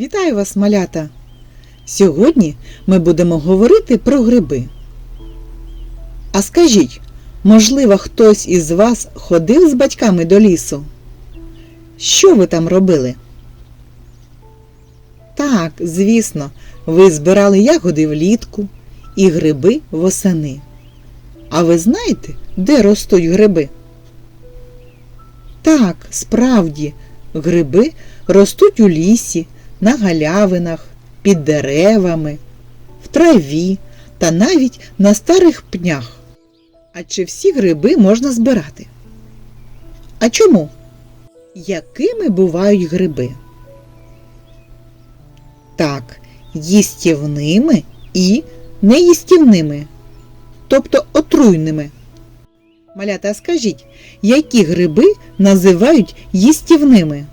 Вітаю вас, малята! Сьогодні ми будемо говорити про гриби. А скажіть, можливо, хтось із вас ходив з батьками до лісу? Що ви там робили? Так, звісно, ви збирали ягоди влітку і гриби восени. А ви знаєте, де ростуть гриби? Так, справді, гриби ростуть у лісі, на галявинах, під деревами, в траві та навіть на старих пнях. А чи всі гриби можна збирати? А чому? Якими бувають гриби? Так, їстівними і неїстівними, тобто отруйними. Малята, скажіть, які гриби називають їстівними?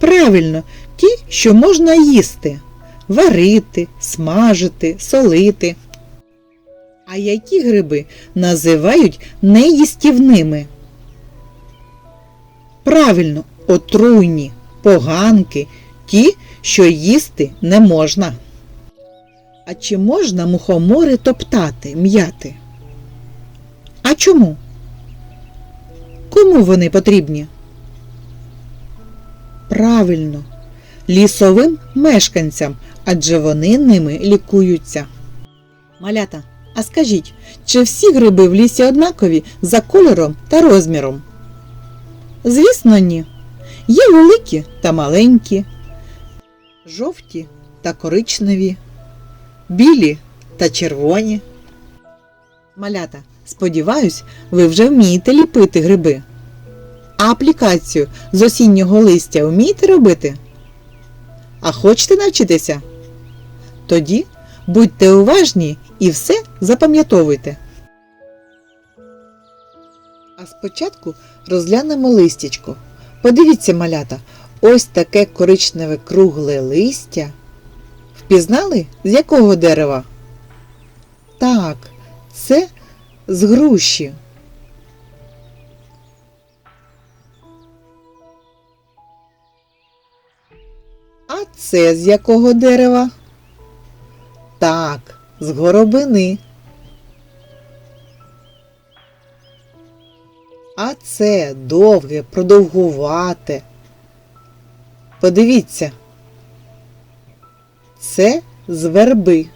Правильно, ті, що можна їсти, варити, смажити, солити. А які гриби називають неїстівними? Правильно, отруйні, поганки, ті, що їсти не можна. А чи можна мухомори топтати, м'яти? А чому? Кому вони потрібні? Правильно, лісовим мешканцям, адже вони ними лікуються. Малята, а скажіть, чи всі гриби в лісі однакові за кольором та розміром? Звісно, ні. Є великі та маленькі, жовті та коричневі, білі та червоні. Малята, сподіваюсь, ви вже вмієте ліпити гриби. А аплікацію з осіннього листя вмієте робити? А хочете навчитися? Тоді будьте уважні і все запам'ятовуйте. А спочатку розглянемо листячко. Подивіться, малята, ось таке коричневе кругле листя. Впізнали, з якого дерева? Так, це з груші. А це з якого дерева? Так, з горобини. А це довге, продовгувате. Подивіться. Це з верби.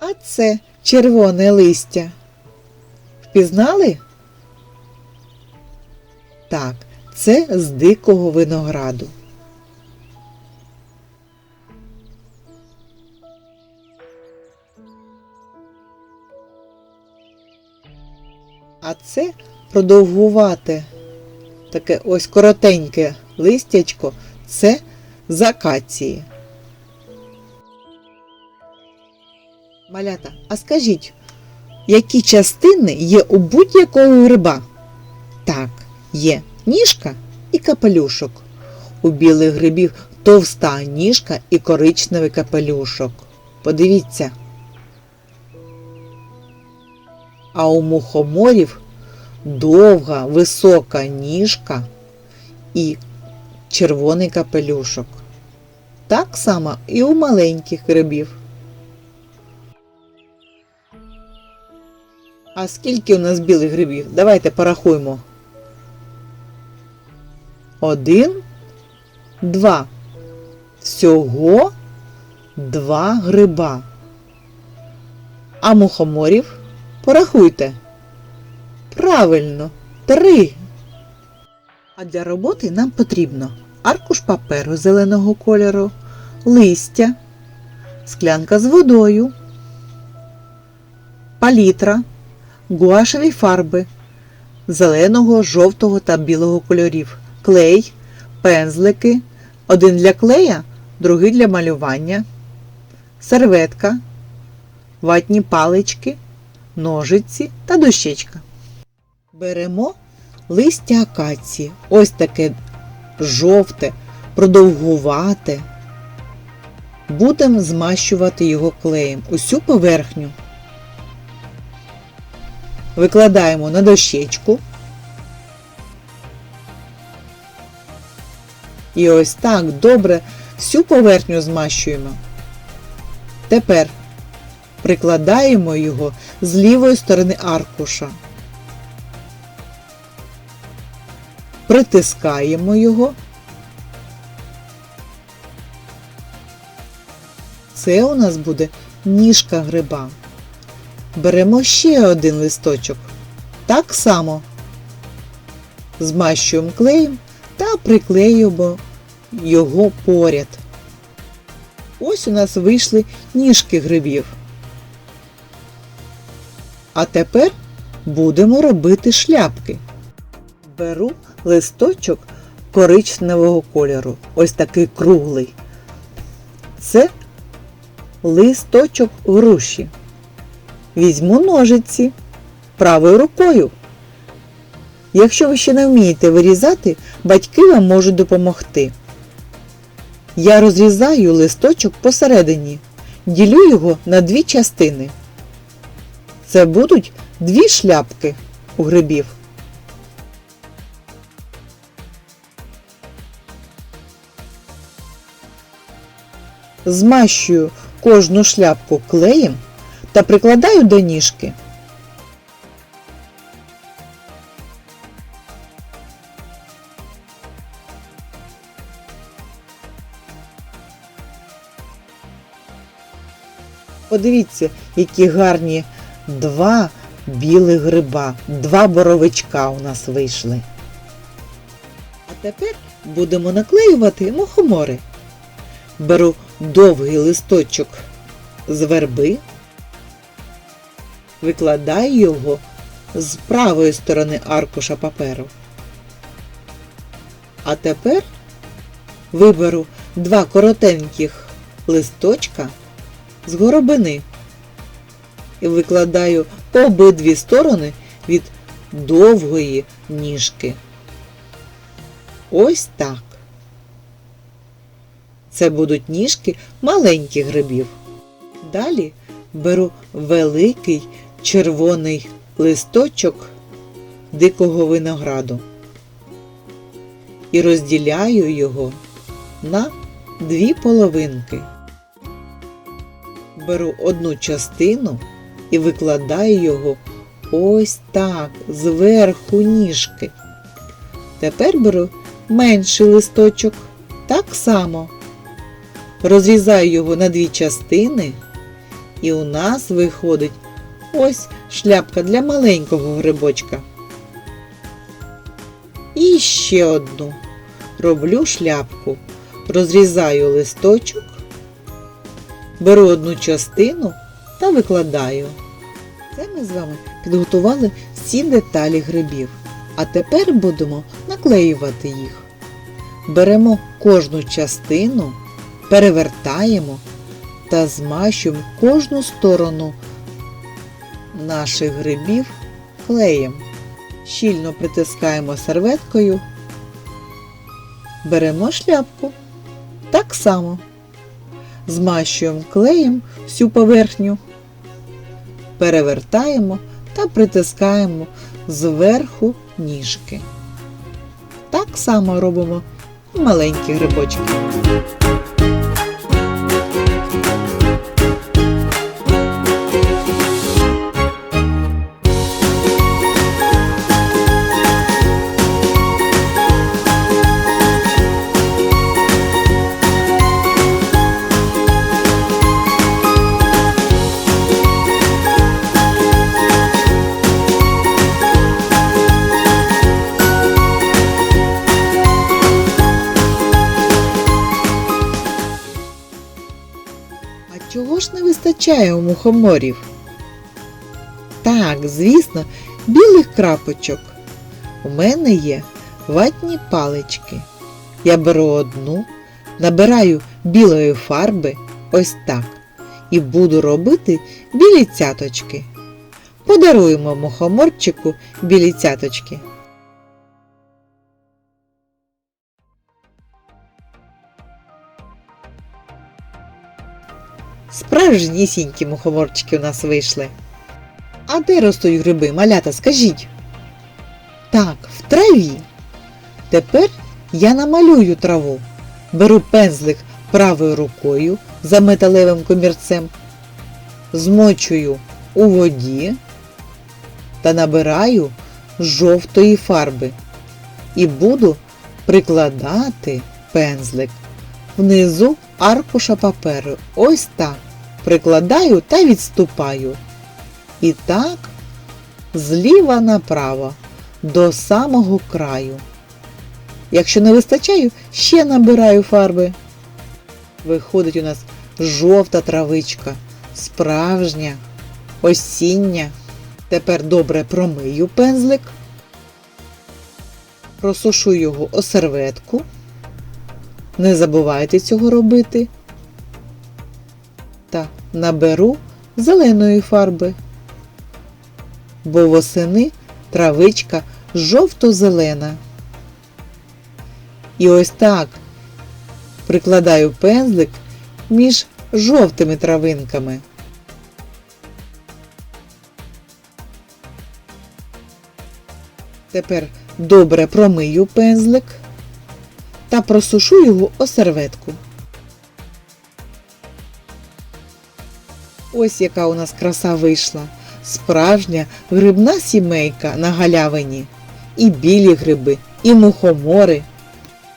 А це червоне листя. Впізнали? Так, це з дикого винограду. А це продовгувате, таке ось коротеньке листячко, це з акації. Малята, а скажіть, які частини є у будь-якого гриба? Так, є ніжка і капелюшок. У білих грибів товста ніжка і коричневий капелюшок. Подивіться. А у мухоморів довга висока ніжка і червоний капелюшок. Так само і у маленьких грибів. А скільки у нас білих грибів? Давайте порахуємо. Один, два. Всього два гриба. А мухоморів порахуйте. Правильно, три. А для роботи нам потрібно аркуш паперу зеленого кольору, листя, склянка з водою, палітра, гуашеві фарби зеленого, жовтого та білого кольорів, клей, пензлики, один для клея, другий для малювання, серветка, ватні палички, ножиці та дощечка. Беремо листя акації, ось таке жовте, продовгувате. Будемо змащувати його клеєм усю поверхню. Викладаємо на дощечку І ось так добре всю поверхню змащуємо. Тепер прикладаємо його з лівої сторони аркуша. Притискаємо його. Це у нас буде ніжка гриба. Беремо ще один листочок. Так само змащуємо клеєм та приклеюємо його поряд. Ось у нас вийшли ніжки грибів. А тепер будемо робити шляпки. Беру листочок коричневого кольору, ось такий круглий. Це листочок груші. Візьму ножиці правою рукою. Якщо ви ще не вмієте вирізати, батьки вам можуть допомогти. Я розрізаю листочок посередині, ділю його на дві частини. Це будуть дві шляпки у грибів. Змащую кожну шляпку клеєм та прикладаю до ніжки. Подивіться, які гарні два білих гриба, два боровичка у нас вийшли. А тепер будемо наклеювати мухомори. Беру довгий листочок з верби, викладаю його з правої сторони аркуша паперу. А тепер виберу два коротеньких листочка з горобини і викладаю обидві сторони від довгої ніжки. Ось так. Це будуть ніжки маленьких грибів. Далі беру великий червоний листочок дикого винограду і розділяю його на дві половинки. Беру одну частину і викладаю його ось так, зверху ніжки. Тепер беру менший листочок так само. Розрізаю його на дві частини, і у нас виходить ось шляпка для маленького грибочка. І ще одну. Роблю шляпку, розрізаю листочок, беру одну частину та викладаю. Це ми з вами підготували всі деталі грибів. А тепер будемо наклеювати їх. Беремо кожну частину, перевертаємо та змащуємо кожну сторону наших грибів клеєм. Щільно притискаємо серветкою, беремо шляпку. Так само змащуємо клеєм всю поверхню, перевертаємо та притискаємо зверху ніжки. Так само робимо маленькі грибочки. Чого ж не вистачає у мухоморів? Так, звісно, білих крапочок. У мене є ватні палички. Я беру одну, набираю білої фарби ось так і буду робити білі цяточки. Подаруємо мухоморчику білі цяточки. Справжнісінькі мухоморчики у нас вийшли. А де ростуть гриби, малята, скажіть? Так, в траві. Тепер я намалюю траву. беру пензлик правою рукою за металевим комірцем, змочую у воді та набираю жовтої фарби і буду прикладати пензлик внизу аркуша паперу. Ось так. Прикладаю та відступаю. І так зліва направо до самого краю. Якщо не вистачаю, ще набираю фарби. Виходить у нас жовта травичка, справжня, осіння. Тепер добре промию пензлик, просушу його о серветку. Не забувайте цього робити. Та наберу зеленої фарби, бо восени травичка жовто-зелена. І ось так прикладаю пензлик між жовтими травинками. Тепер добре промию пензлик та просушу його о серветку. Ось яка у нас краса вийшла. Справжня грибна сімейка на галявині. І білі гриби, і мухомори.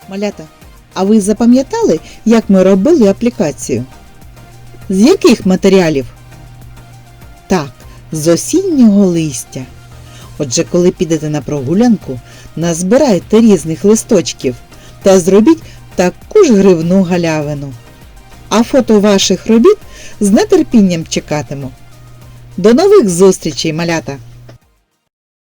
Малята, а ви запам'ятали, як ми робили аплікацію? З яких матеріалів? Так, з осіннього листя. Отже, коли підете на прогулянку, назбирайте різних листочків та зробіть таку ж гривну галявину. А фото ваших робіт з нетерпінням чекатиму. До нових зустрічей, малята!